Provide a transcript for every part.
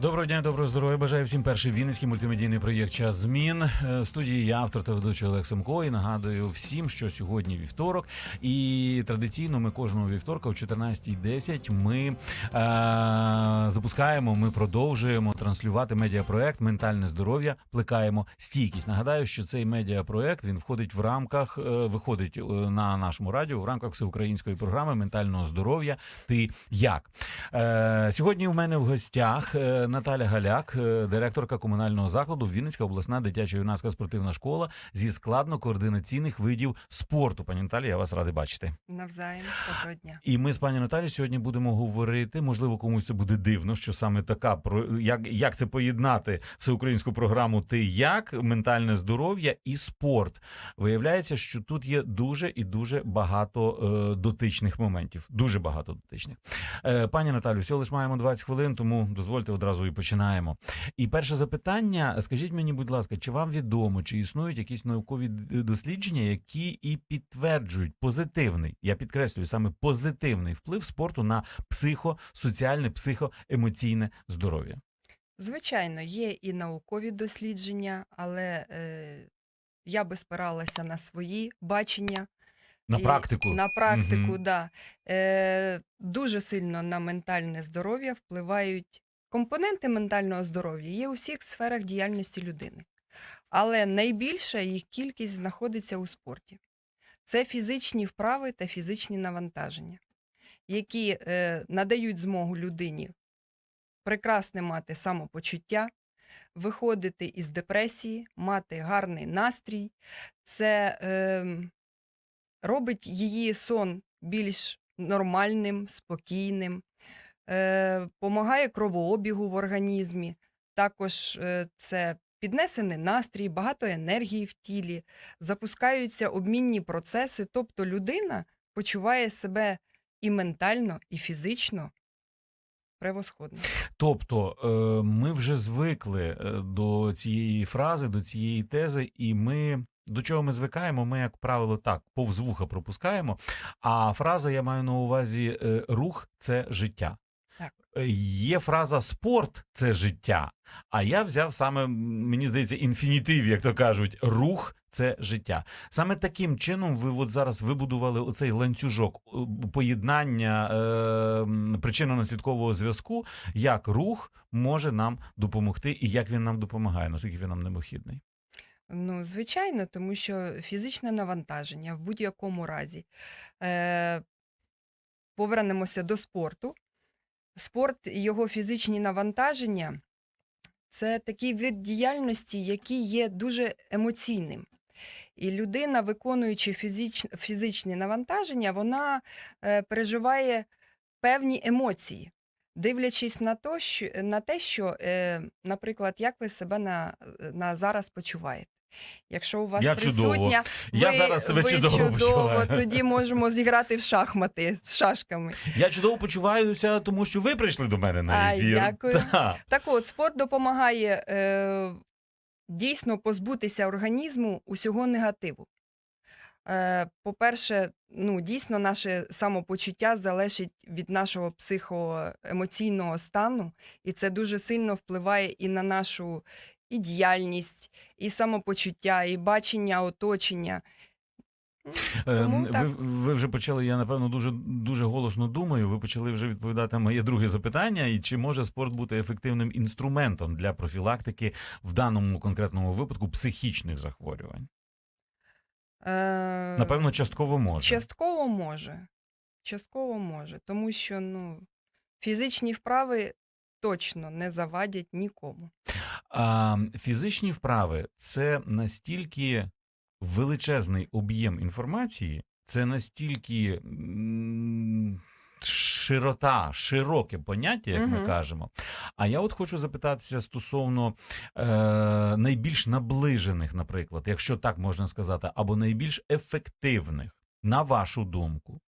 Доброго дня, доброго здоров'я. Бажаю всім перший вінницький мультимедійний проєкт Час змін. Е, В студії я автор та ведучий Олег Семко. І нагадую всім, що сьогодні вівторок. І традиційно ми кожного вівторка о 14.10 ми е, запускаємо. Ми продовжуємо транслювати медіапроект Ментальне здоров'я. Плекаємо стійкість. Нагадаю, що цей медіапроект він входить в рамках, е, виходить е, на нашому радіо в рамках всеукраїнської програми ментального здоров'я. Ти як е, сьогодні? У мене в гостях е, Наталя Галяк, е, директорка комунального закладу Вінницька обласна дитяча юнацька спортивна школа зі складно-координаційних видів спорту. Пані Наталі, я вас радий бачити. Навзаєм, доброго дня. І ми з пані Наталі сьогодні будемо говорити. Можливо, комусь це буде дивно, що саме така про як, як це поєднати всеукраїнську програму Ти як ментальне здоров'я і спорт. Виявляється, що тут є дуже і дуже багато е, дотичних моментів. Дуже багато дотичних. Е, пані Наталю, всього лиш маємо 20 хвилин, тому дозвольте одразу і починаємо. І перше запитання: скажіть мені, будь ласка, чи вам відомо, чи існують якісь наукові дослідження, які і підтверджують позитивний, я підкреслюю саме позитивний вплив спорту на психосоціальне, психоемоційне здоров'я? Звичайно, є і наукові дослідження, але е, я би спиралася на свої бачення. На І практику На практику, Мгм. да. Е, дуже сильно на ментальне здоров'я впливають компоненти ментального здоров'я є у всіх сферах діяльності людини. Але найбільша їх кількість знаходиться у спорті. Це фізичні вправи та фізичні навантаження, які е, надають змогу людині прекрасне мати самопочуття, виходити із депресії, мати гарний настрій. Це е, робить її сон більш нормальним, спокійним, помагає кровообігу в організмі. Також е, це піднесений настрій, багато енергії в тілі, запускаються обмінні процеси, тобто людина почуває себе і ментально, і фізично превосходно. Тобто е, ми вже звикли е, до цієї фрази, до цієї тези, і ми. До чого ми звикаємо, ми, як правило, так повз вуха пропускаємо. А фраза я маю на увазі е, рух це життя. Є фраза спорт це життя. А я взяв саме, мені здається, інфінітив, як то кажуть, рух це життя. Саме таким чином ви от зараз вибудували оцей ланцюжок е, поєднання е, причинно-наслідкового зв'язку, як рух може нам допомогти і як він нам допомагає, наскільки він нам необхідний. Ну, звичайно, тому що фізичне навантаження в будь-якому разі. Е, повернемося до спорту. Спорт і його фізичні навантаження це такий вид діяльності, який є дуже емоційним. І людина, виконуючи фізич, фізичні навантаження, вона е, переживає певні емоції, дивлячись на, то, що, на те, що, е, наприклад, як ви себе на, на зараз почуваєте. Якщо у вас Я чудово. присутня, Я ви, зараз себе ви чудово почуваю. тоді можемо зіграти в шахмати з шашками. Я чудово почуваюся, тому що ви прийшли до мене на ефір. дякую. Та. Так от, спорт допомагає е, дійсно позбутися організму усього негативу. Е, по-перше, ну, дійсно, наше самопочуття залежить від нашого психоемоційного стану, і це дуже сильно впливає і на нашу і діяльність, і самопочуття, і бачення оточення. Тому Ем. Ви, ви вже почали, я напевно дуже дуже голосно думаю. Ви почали вже відповідати на моє друге запитання. І чи може спорт бути ефективним інструментом для профілактики в даному конкретному випадку психічних захворювань? Е, Напевно, частково може. Частково може. Частково може, тому що ну, фізичні вправи точно не завадять нікому. А, фізичні вправи це настільки величезний об'єм інформації, це настільки широта, широке поняття, як ми кажемо. А я от хочу запитатися стосовно е, найбільш наближених, наприклад, якщо так можна сказати, або найбільш ефективних. На вашу думку,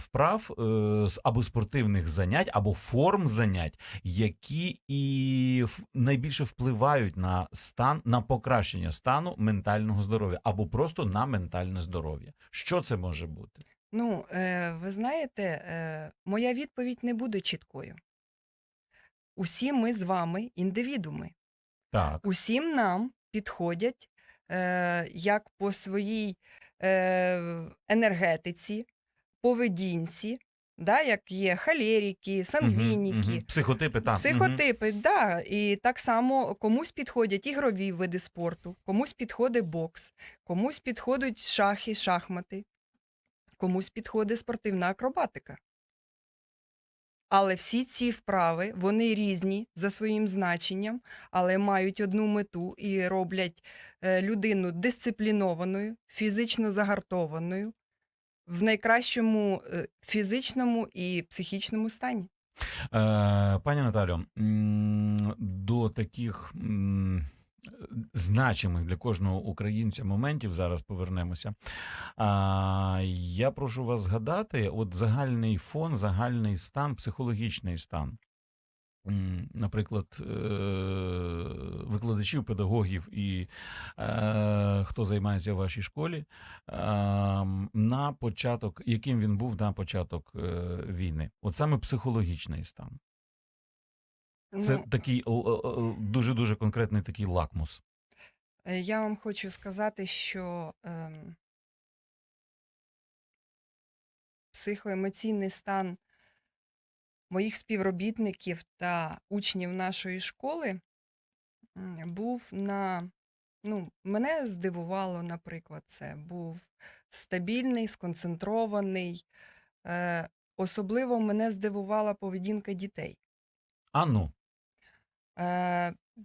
вправ е, або спортивних занять, або форм занять, які і найбільше впливають на стан, на покращення стану ментального здоров'я, або просто на ментальне здоров'я. Що це може бути? Ну, е, ви знаєте, е, моя відповідь не буде чіткою. усі ми з вами індивідуми. Так. Усім нам підходять е, як по своїй енергетиці, поведінці, да, як є халеріки, сангвініки. угу, угу. Психотипи, так. Психотипи, Психотипи, да, і так само комусь підходять ігрові види спорту, комусь підходить бокс, комусь підходять шахи, шахмати, комусь підходить спортивна акробатика. Але всі ці вправи, вони різні за своїм значенням, але мають одну мету і роблять е, людину дисциплінованою, фізично загартованою, в найкращому е, фізичному і психічному стані. Е, пані Наталю, до таких значимих для кожного українця моментів зараз повернемося. А, я прошу вас згадати, от загальний фон, загальний стан, психологічний стан. Наприклад, е, викладачів, педагогів і е, хто займається в вашій школі, е, на початок, яким він був на початок війни, от саме психологічний стан. Це Ну, такий дуже дуже конкретний такий лакмус. Е, Я вам хочу сказати, що ем, психоемоційний стан моїх співробітників та учнів нашої школи м, був на. Ну, мене здивувало, наприклад, це був стабільний, сконцентрований. Е, особливо мене здивувала поведінка дітей. А ну,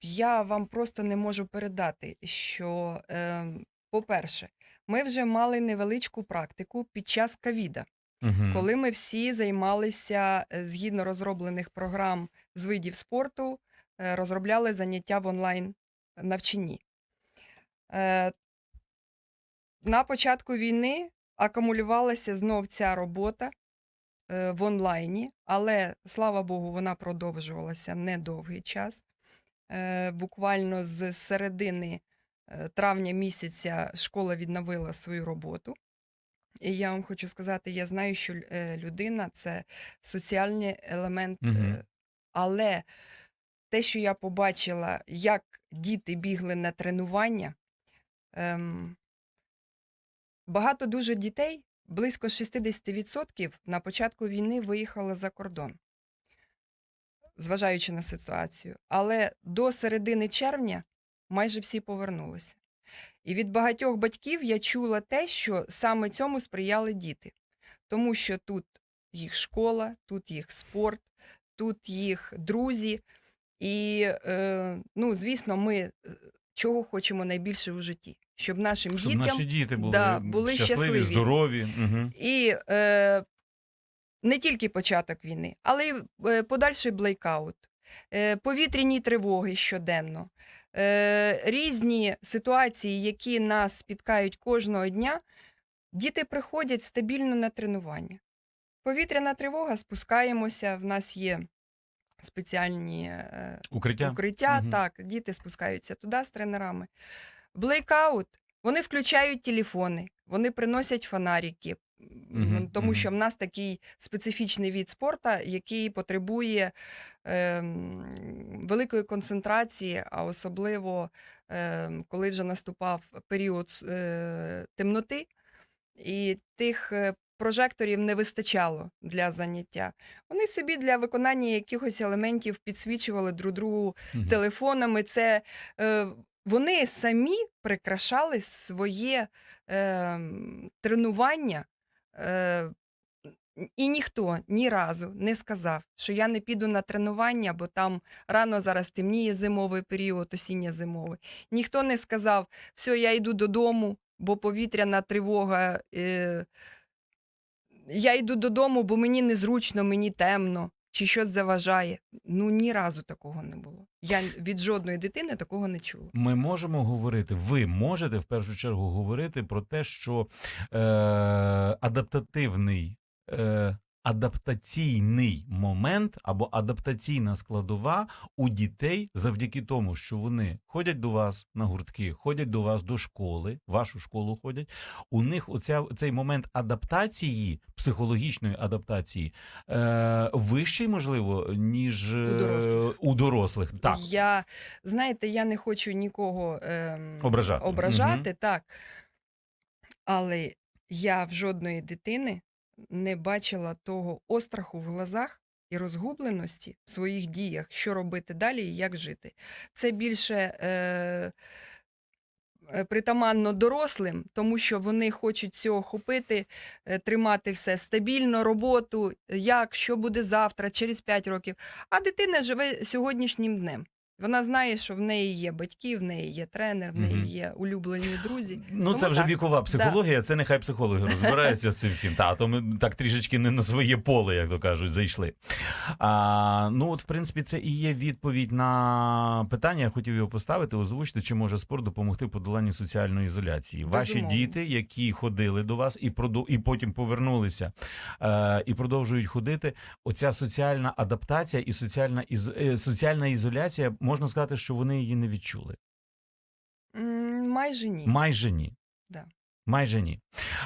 я вам просто не можу передати, що, е, по-перше, ми вже мали невеличку практику під час ковіда, угу. коли ми всі займалися е, згідно розроблених програм з видів спорту, е, розробляли заняття в онлайн навчанні. Е, на початку війни акумулювалася знов ця робота е, в онлайні, але слава Богу, вона продовжувалася недовгий час. Е, Буквально з середини е, травня місяця школа відновила свою роботу. І я вам хочу сказати, я знаю, що е, людина це соціальний елемент, е, але те, що я побачила, як діти бігли на тренування, ем, багато дуже дітей, близько 60% на початку війни виїхали за кордон, зважаючи на ситуацію. Але до середини червня майже всі повернулися. І від багатьох батьків я чула те, що саме цьому сприяли діти, тому що тут їх школа, тут їх спорт, тут їх друзі. І, е, ну, звісно, ми е, чого хочемо найбільше у житті, щоб нашим щоб дітям наші діти були, да, були щасливі, щасливі. здорові. Угу. і е, не тільки початок війни, але й е, подальший блейкаут, е, повітряні тривоги щоденно, е, різні ситуації, які нас спіткають кожного дня, діти приходять стабільно на тренування. Повітряна тривога, спускаємося, в нас є спеціальні е, Укриття. укриття. Мгм. Так, діти спускаються туди з тренерами. Блекаут, вони включають телефони, вони приносять фонарики, Мгм, тому мгм. що в нас такий специфічний від спорту, який потребує ем, великої концентрації, а особливо ем, коли вже наступав період е, темноти, і тих е, прожекторів не вистачало для заняття. Вони собі для виконання якихось елементів підсвічували друг другу Мгм. телефонами. Це е, вони самі прикрашали своє е, тренування. Е, і ніхто ні разу не сказав, що я не піду на тренування, бо там рано зараз темніє зимовий період, осінньо-зимовий. Ніхто не сказав, все, я йду додому, бо повітряна тривога. Е, я йду додому, бо мені незручно, мені темно, чи щось заважає. Ну, ні разу такого не було. Я від жодної дитини такого не чула. Ми можемо говорити, ви можете в першу чергу говорити про те, що е, адаптативний, е, адаптаційний момент або адаптаційна складова у дітей завдяки тому, що вони ходять до вас на гуртки, ходять до вас до школи, вашу школу ходять. У них оця, цей момент адаптації, психологічної адаптації, е, вищий, можливо, ніж е, У дорослих. у дорослих. Так. Я, знаєте, я не хочу нікого ем, Ображати. ображати так. Але я в жодної дитини не бачила того остраху в глазах і розгубленості в своїх діях, що робити далі і як жити. Це більше е, е, притаманно дорослим, тому що вони хочуть цього хопити, е, тримати все стабільно, роботу, як, що буде завтра, через 5 років. А дитина живе сьогоднішнім днем. Вона знає, що в неї є батьки, в неї є тренер, в неї є улюблені друзі. Ну, Тому це вже так. вікова психологія, це нехай психологи розбираються з цим всім. Та, а то ми так трішечки не на своє поле, як то кажуть, зайшли. А, ну, от, в принципі, це і є відповідь на питання. Я хотів його поставити, озвучити, чи може спорт допомогти в подоланні соціальної ізоляції. Ваші Безумовно. діти, які ходили до вас і проду- і потім повернулися е, і продовжують ходити. Оця соціальна адаптація і соціальна із... е, соціальна ізоляція, можна сказати, що вони її не відчули. Майже ні. Майже ні. Да. Майже ні.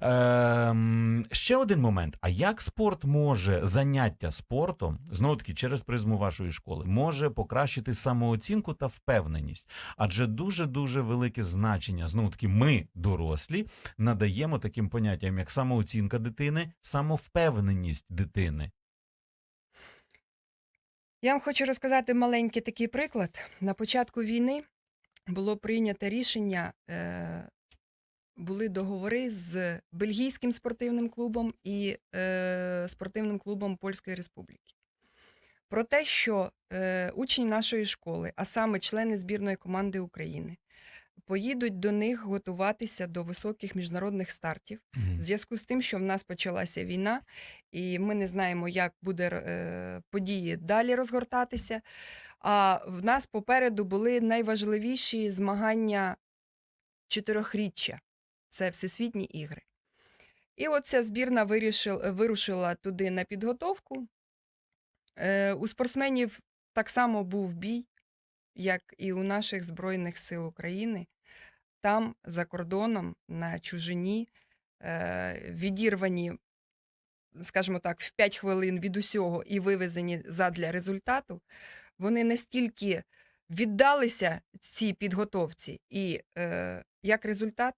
Ем, ще один момент. А як спорт може заняття спортом, знову таки через призму вашої школи, може покращити самооцінку та впевненість? Адже дуже дуже велике значення, знову таки, ми, дорослі, надаємо таким поняттям, як самооцінка дитини, самовпевненість дитини. Я вам хочу розказати маленький такий приклад. На початку війни було прийнято рішення, е, були договори з бельгійським спортивним клубом і е, спортивним клубом Польської Республіки. Про те, що е, учні нашої школи, а саме члени збірної команди України, поїдуть до них готуватися до високих міжнародних стартів. В зв'язку з тим, що в нас почалася війна, і ми не знаємо, як буде е, події далі розгортатися. А в нас попереду були найважливіші змагання чотирьохріччя це Всесвітні ігри. І от ця збірна вирішил, вирушила туди на підготовку. Е, у спортсменів так само був бій, як і у наших Збройних сил України. Там, за кордоном, на чужині, е, відірвані, скажімо так, в 5 хвилин від усього і вивезені задля результату, вони настільки віддалися цій підготовці, і е, як результат,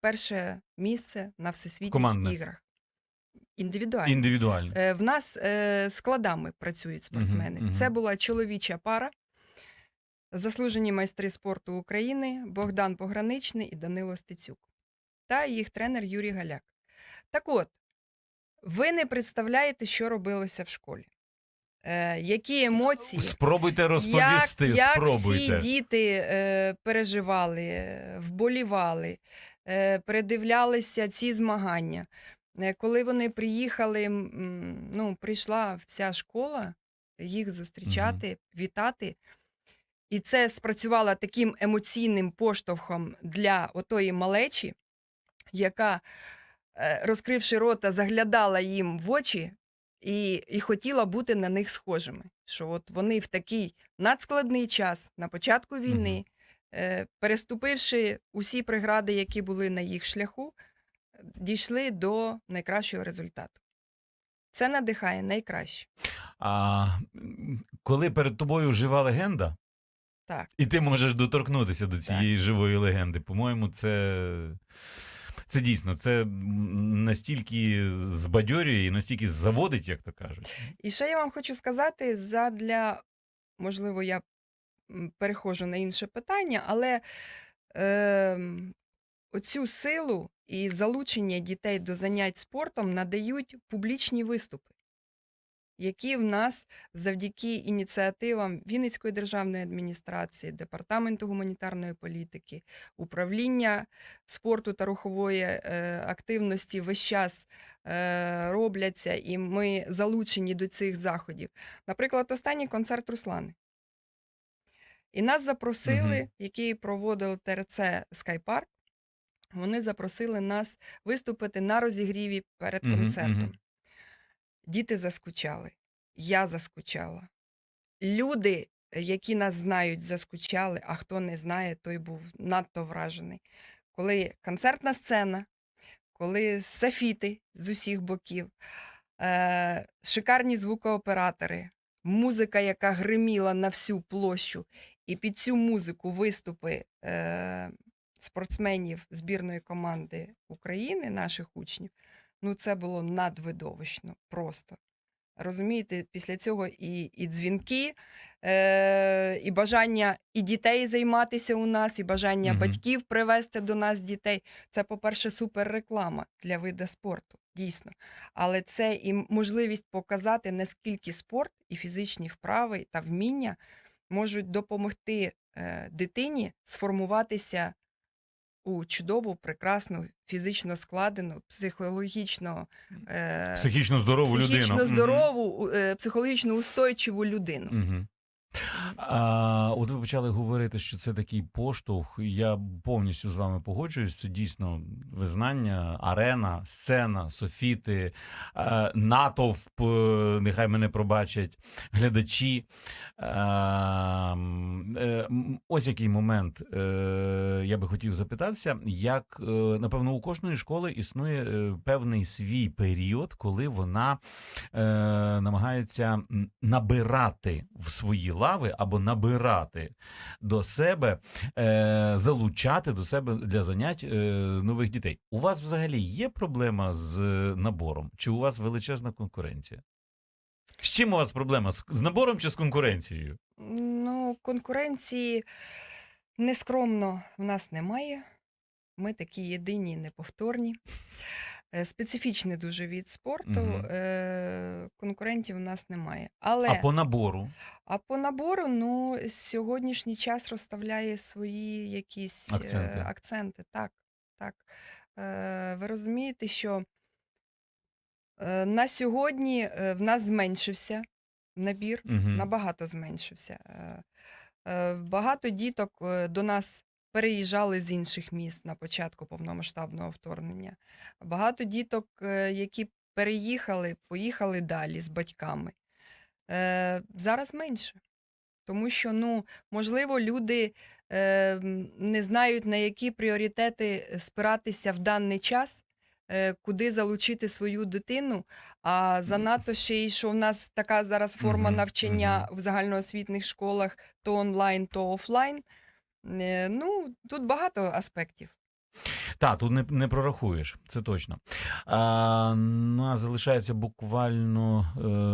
перше місце на всесвітніх Командне. іграх. Індивідуально. Індивідуально. Е, В нас е, складами працюють спортсмени. мгм. Це була чоловіча пара, заслужені майстри спорту України Богдан Пограничний і Данило Стецюк та їх тренер Юрій Галяк. Так от, ви не представляєте, що робилося в школі. Е, які емоції, Спробуйте розповісти, як, як спробуйте. всі діти е, переживали, вболівали, е, передивлялися ці змагання. Е, Коли вони приїхали, м, ну, прийшла вся школа їх зустрічати, вітати. І це спрацювало таким емоційним поштовхом для отої малечі, яка, е, розкривши рота, заглядала їм в очі і, і хотіла бути на них схожими. Що от вони в такий надскладний час на початку війни, е, переступивши усі прегради, які були на їх шляху, дійшли до найкращого результату. Це надихає найкраще. А коли перед тобою жива легенда, Так. і ти можеш доторкнутися до цієї живої легенди, по-моєму, це. Це дійсно, це настільки збадьорює і настільки заводить, як то кажуть. І ще я вам хочу сказати, задля, можливо, я м, переходжу на інше питання, але е, оцю силу і залучення дітей до занять спортом надають публічні виступи, які в нас завдяки ініціативам Вінницької державної адміністрації, Департаменту гуманітарної політики, управління спорту та рухової е, активності весь час е, робляться, і ми залучені до цих заходів. Наприклад, останній концерт Руслани. І нас запросили, Мгм. який проводив ТРЦ Скайпарк. Вони запросили нас виступити на розігріві перед концертом. мгм. Діти заскучали, я заскучала. Люди, які нас знають, заскучали, а хто не знає, той був надто вражений. Коли концертна сцена, коли софіти з усіх боків, е, шикарні звукооператори, музика, яка гриміла на всю площу, і під цю музику виступи е, спортсменів збірної команди України, наших учнів, ну це було надвидовищно просто. Розумієте, після цього і, і дзвінки, е, і бажання і дітей займатися у нас, і бажання Мгм. батьків привезти до нас дітей. Це, по-перше, суперреклама для вида спорту, дійсно. Але це і можливість показати, наскільки спорт і фізичні вправи та вміння можуть допомогти е, дитині сформуватися у чудову, прекрасну, фізично складену, психологічно, е, Психічно здорову людину. психічно Мгм. здорову, е, психологічно устойчиву людину. Мгм. А, от ви почали говорити, що це такий поштовх. Я повністю з вами погоджуюсь. Це дійсно визнання, арена, сцена, софіти, натовп, е, нехай мене пробачать, глядачі. Е, ось який момент е, я би хотів запитатися, як напевно у кожної школи існує певний свій період, коли вона намагається набирати в свої лави або набирати до себе, е, залучати до себе для занять е, нових дітей. У вас взагалі є проблема з е, набором? Чи у вас величезна конкуренція? З чим у вас проблема? З, набором чи з конкуренцією? Ну, конкуренції нескромно в нас немає. Ми такі єдині, неповторні. Е, Специфічний дуже від спорту, Мгм. е, конкурентів у нас немає. Але А по набору? А по набору, ну, сьогоднішній час розставляє свої якісь е, Акценти. акценти. Так, так. Е, ви розумієте, що е, на сьогодні е, в нас зменшився набір, Угу. набагато зменшився. Е, е, багато діток е, до нас переїжджали з інших міст на початку повномасштабного вторгнення. Багато діток, е, які переїхали, поїхали далі з батьками. Е, зараз менше. Тому що, ну, можливо, люди е, не знають, на які пріоритети спиратися в даний час, е, куди залучити свою дитину. А занадто ще й, що в нас така зараз форма навчання в загальноосвітних школах то онлайн, то офлайн. Е, ну, тут багато аспектів. Так, тут не, не прорахуєш, це точно. А, нас залишається буквально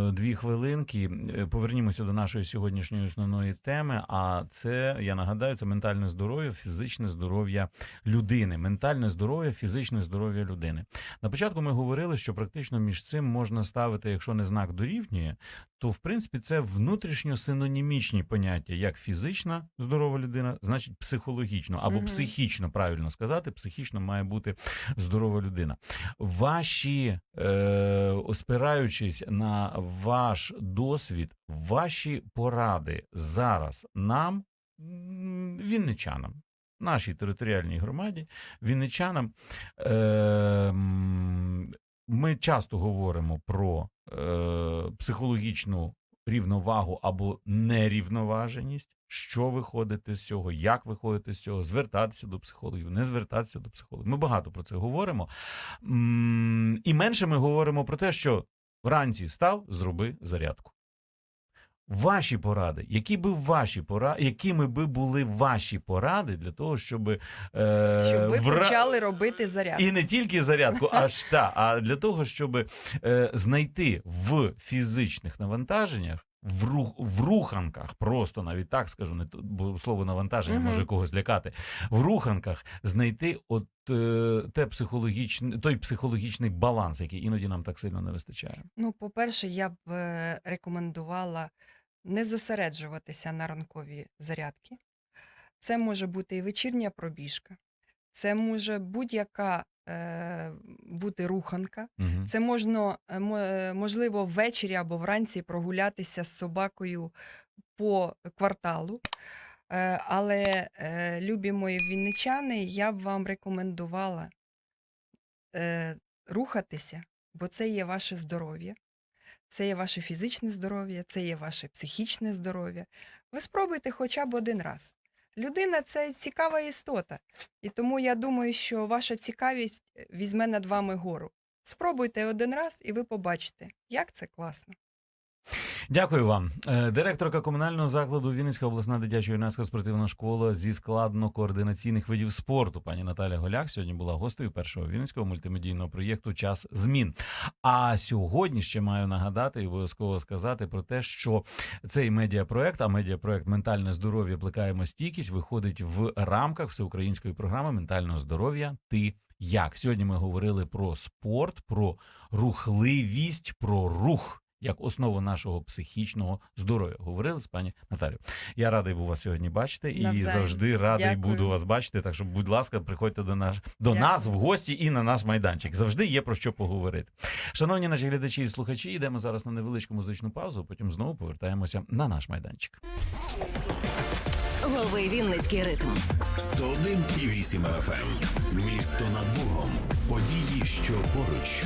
е, дві хвилинки. Е, Повернімося до нашої сьогоднішньої основної теми. А це, я нагадаю, це ментальне здоров'я, фізичне здоров'я людини. Ментальне здоров'я, фізичне здоров'я людини. На початку ми говорили, що практично між цим можна ставити, якщо не знак дорівнює, то в принципі це внутрішньо синонімічні поняття, як фізична здорова людина, значить психологічно або Мгм. психічно, правильно сказати, психічно має бути здорова людина. Ваші, е, спираючись на ваш досвід, ваші поради зараз нам, вінничанам, нашій територіальній громаді, вінничанам. Е, ми часто говоримо про е, психологічну рівновагу або нерівноваженість. Що виходити з цього, як виходити з цього, звертатися до психологів, не звертатися до психологів. Ми багато про це говоримо. І менше ми говоримо про те, що вранці став, зроби зарядку. Ваші поради, які би ваші поради, якими би були ваші поради для того, щоб, е, Щоб ви вра- почали робити зарядку. і не тільки зарядку, аж та, а для того, щоб е, знайти в фізичних навантаженнях. В, рух, в руханках, просто навіть так скажу, не бо слово навантаження Мгм. може когось лякати. В руханках знайти от е, те психологічне, той психологічний баланс, який іноді нам так сильно не вистачає. Ну, по-перше, я б е, рекомендувала не зосереджуватися на ранкові зарядки. Це може бути і вечірня пробіжка, це може будь-яка бути руханка. Угу. Це можна, е, е, можливо, ввечері або вранці прогулятися з собакою по кварталу. Е, Але, е, любі мої вінничани, я б вам рекомендувала е, рухатися, бо це є ваше здоров'я, це є ваше фізичне здоров'я, це є ваше психічне здоров'я. Ви спробуйте хоча б один раз. Людина це цікава істота, і тому я думаю, що ваша цікавість е, візьме над вами гору. Спробуйте один раз, і ви побачите, як це класно. Дякую вам. Е, Директорка комунального закладу Вінницька обласна дитяча юнацька спортивна школа зі складно-координаційних видів спорту. Пані Наталя Голяк сьогодні була гостею першого вінницького мультимедійного проєкту Час змін. А сьогодні ще маю нагадати і обов'язково сказати про те, що цей медіапроект, а медіапроект Ментальне здоров'я плекаємо стійкість виходить в рамках всеукраїнської програми ментального здоров'я. Ти як сьогодні ми говорили про спорт, про рухливість, про рух. Як основу нашого психічного здоров'я говорили з пані Наталією. Я радий був вас сьогодні бачити і Навзаєм. завжди радий Дякую. буду вас бачити. Так що, будь ласка, приходьте до нас до Дякую. нас в гості і на наш майданчик. Завжди є про що поговорити. Шановні наші глядачі і слухачі, йдемо зараз на невеличку музичну паузу. Потім знову повертаємося на наш майданчик. Лови Вінницький ритм. 101,8 FM. Місто над Богом. Події, що поруч.